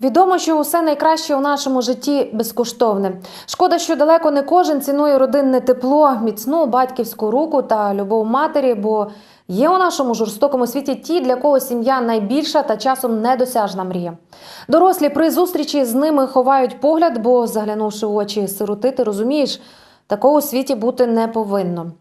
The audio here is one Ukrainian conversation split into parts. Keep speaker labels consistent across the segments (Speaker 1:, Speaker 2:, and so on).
Speaker 1: Відомо, що усе найкраще у нашому житті безкоштовне. Шкода, що далеко не кожен цінує родинне тепло, міцну батьківську руку та любов матері, бо є у нашому жорстокому світі ті, для кого сім'я найбільша та часом недосяжна мрія. Дорослі при зустрічі з ними ховають погляд, бо заглянувши в очі сироти, ти розумієш, такого у світі бути не повинно.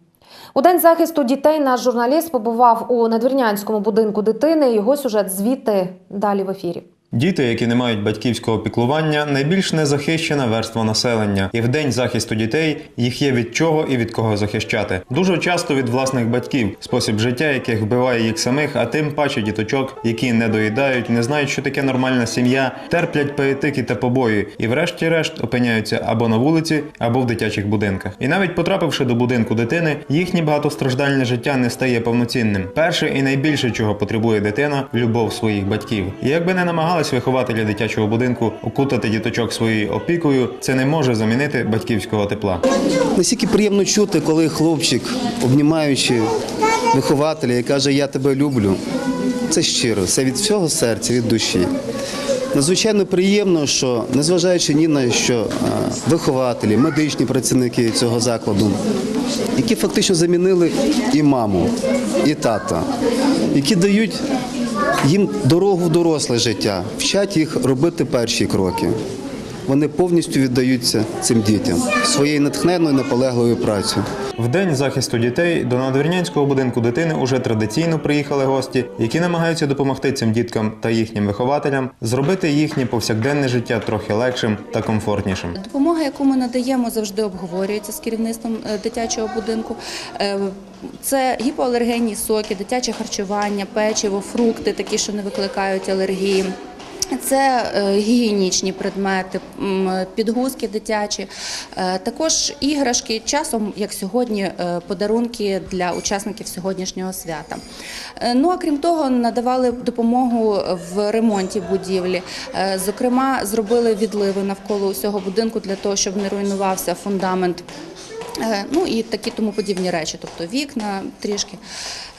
Speaker 1: У день захисту дітей наш журналіст побував у надвірнянському будинку дитини. Його сюжет звідти далі в ефірі.
Speaker 2: Діти, які не мають батьківського піклування, найбільш незахищена верства населення, і в день захисту дітей їх є від чого і від кого захищати. Дуже часто від власних батьків, спосіб життя, яких вбиває їх самих, а тим паче діточок, які не доїдають, не знають, що таке нормальна сім'я, терплять перетики та побої, і врешті-решт опиняються або на вулиці, або в дитячих будинках. І навіть потрапивши до будинку дитини, їхнє багатостраждальне життя не стає повноцінним. Перше і найбільше, чого потребує дитина любов своїх батьків. І якби не намагались вихователі дитячого будинку окутати діточок своєю опікою, це не може замінити батьківського тепла.
Speaker 3: Настільки приємно чути, коли хлопчик, обнімаючи вихователя і каже Я тебе люблю. Це щиро, це від всього серця, від душі. Надзвичайно приємно, що незважаючи ні на що е, вихователі, медичні працівники цього закладу, які фактично замінили і маму, і тата, які дають їм дорогу в доросле життя, вчать їх робити перші кроки. Вони повністю віддаються цим дітям своєю натхненною наполегливою працею.
Speaker 2: В день захисту дітей до надвірнянського будинку дитини уже традиційно приїхали гості, які намагаються допомогти цим діткам та їхнім вихователям зробити їхнє повсякденне життя трохи легшим та комфортнішим.
Speaker 4: Допомога, яку ми надаємо, завжди обговорюється з керівництвом е, дитячого будинку. Е, Це гіпоалергенні соки, дитяче харчування, печиво, фрукти, такі, що не викликають алергії. Це е, гігієнічні предмети, підгузки дитячі, е, також іграшки, часом, як сьогодні, е, подарунки для учасників сьогоднішнього свята. Ну а крім того, надавали допомогу в ремонті будівлі. Зокрема, зробили відливи навколо усього будинку для того, щоб не руйнувався фундамент. Е, Ну і такі тому подібні речі, тобто вікна трішки.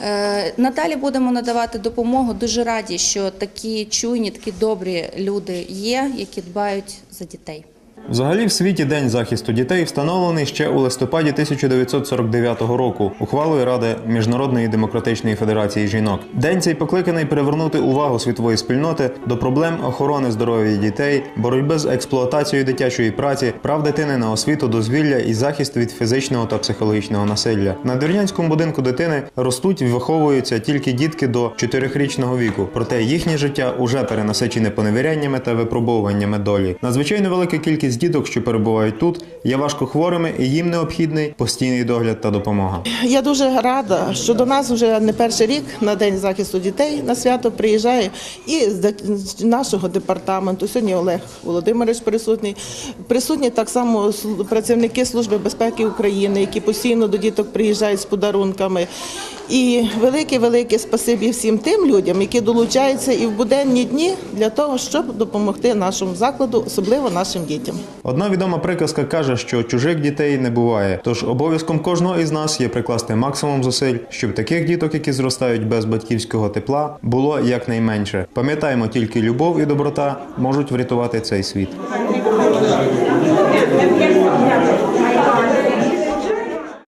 Speaker 4: Е, Надалі будемо надавати допомогу. Дуже раді, що такі чуйні, такі добрі люди є, які дбають за дітей.
Speaker 2: Взагалі, в світі День захисту дітей встановлений ще у листопаді 1949 року ухвалою Ради Міжнародної демократичної федерації жінок. День цей покликаний привернути увагу світової спільноти до проблем охорони здоров'я дітей, боротьби з експлуатацією дитячої праці, прав дитини на освіту, дозвілля і захист від фізичного та психологічного насилля. На Дернянському будинку дитини ростуть і виховуються тільки дітки до 4-річного віку, проте їхнє життя уже перенасичене поневіряннями та випробовуваннями долі. Надзвичайно велика кількість діток, що перебувають тут, є важко хворими, і їм необхідний постійний догляд та допомога.
Speaker 5: Я дуже рада, що до нас вже не перший рік на День захисту дітей на свято приїжджає і з нашого департаменту. Сьогодні Олег Володимирович присутній. Присутні так само працівники Служби безпеки України, які постійно до діток приїжджають з подарунками. І велике-велике спасибі всім тим людям, які долучаються і в буденні дні для того, щоб допомогти нашому закладу, особливо нашим дітям.
Speaker 2: Одна відома приказка каже, що чужих дітей не буває. Тож обов'язком кожного із нас є прикласти максимум зусиль, щоб таких діток, які зростають без батьківського тепла, було якнайменше. Пам'ятаємо, тільки любов і доброта можуть врятувати цей світ.